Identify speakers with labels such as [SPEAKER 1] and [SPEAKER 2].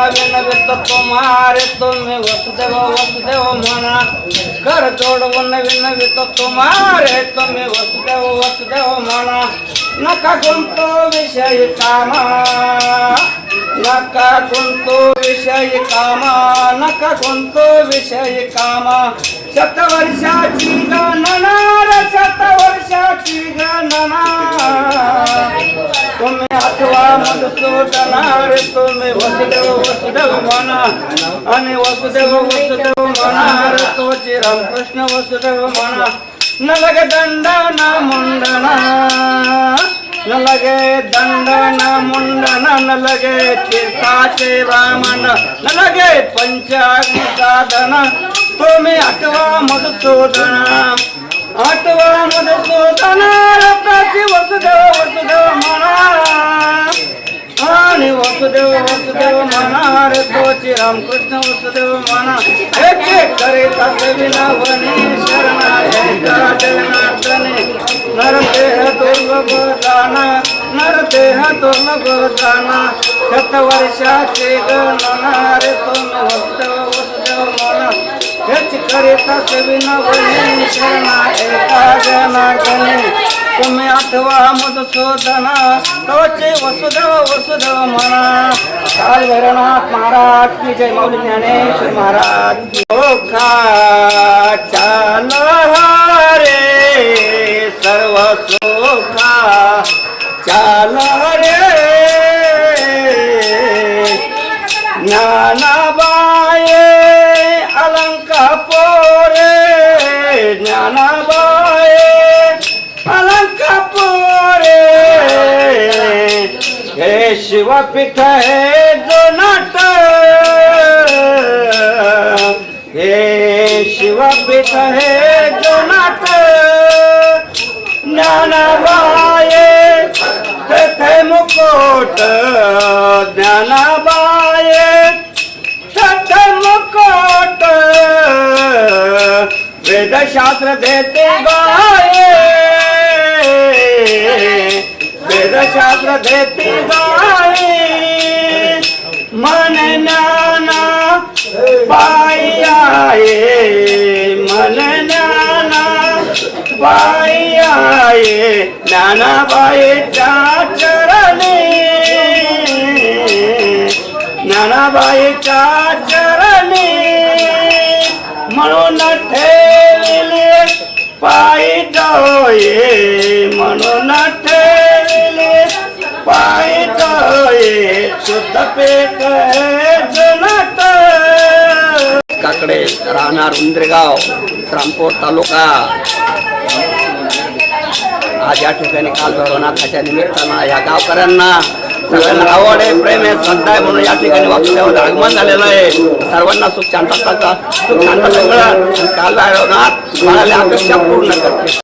[SPEAKER 1] विनवित तुम्हारे तुम्ही वसुदेव वसुदेव म्हणा कर जोडवून विनवित तुम्हारे तुम्ही वसुदेव वसुदेव म्हणा. नका गुंतो विषयी कामा नका गुंतो विषय कामा. नका गुंतो विषय कामा शतवर्षाची गणना रे शतवर्षाची गणना. तुम्ही आठवा मधुसूदना रे तुम्ही वसुदेव वसुदेव म्हणा आणि वसुदेव वसुदेव म्हणा रे तोची रामकृष्ण वसुदेव म्हणा न लगे दंडना मुंडना न लगे दंडना मुंडना न लगे तीर्थाचे वामन न लगे पंचाग्नी साधन तुम्ही आठवा मधुसूदना आठवा मधुसूदन रत्नाची वसुदेव वसुदेव म्हणा वसुदेव वसुदेव म्हणा रे तोची रामकृष्ण वसुदेव म्हणा एक एक करे तसे विनावनी शरणा एका जगन्नाथने. नर देह दुर्लभ जाना नर देह दुर्लभ जाना. शतवर्षाचे गणना रे तुम्ही वसुदेव वसुदेव म्हणा हेच करिता सेविना वहिनी शरणा एका जनागणे तुम्ही आठवा मधुसूदना कवचे वसुधव वसुधव म्हणा काल भैरवनाथ महाराज की जय माऊली ज्ञानेश्वर महाराज। ओखा चाल रे सर्व सुखा चाल रे ज्ञानाबाये अलंका पोरे ज्ञानाबा शिवपीठ हे जो नाट. हे शिवपीठ हे जो नाट. ज्ञानाबाये तेथे मुकोट. ज्ञानाबाये तेथे मुकोट. वेदशास्त्र देते गाये शास्त्र देते गाय मन ज्ञाना पायी आहे मन ज्ञाना बाई आहे ज्ञानाबाईच्या चरणी ज्ञानाबाईच्या चरणी म्हणून ठेवले पायी डोये म्हणून शुद्ध पेट काकडे राहणार उंद्रेगाव रामपूर तालुका. आज या ठिकाणी काल भैरवनाथाच्या निमित्तानं या गावकऱ्यांना सगळ्यांना आवड आहे प्रेम आहे श्रद्धा आहे म्हणून या ठिकाणी वासुदेवाचं आगमन झालेलं आहे. सर्वांना सुख शांतता सुख शांत सगळं काल भैरवनाथ बाळाला अपेक्षा पूर्ण करते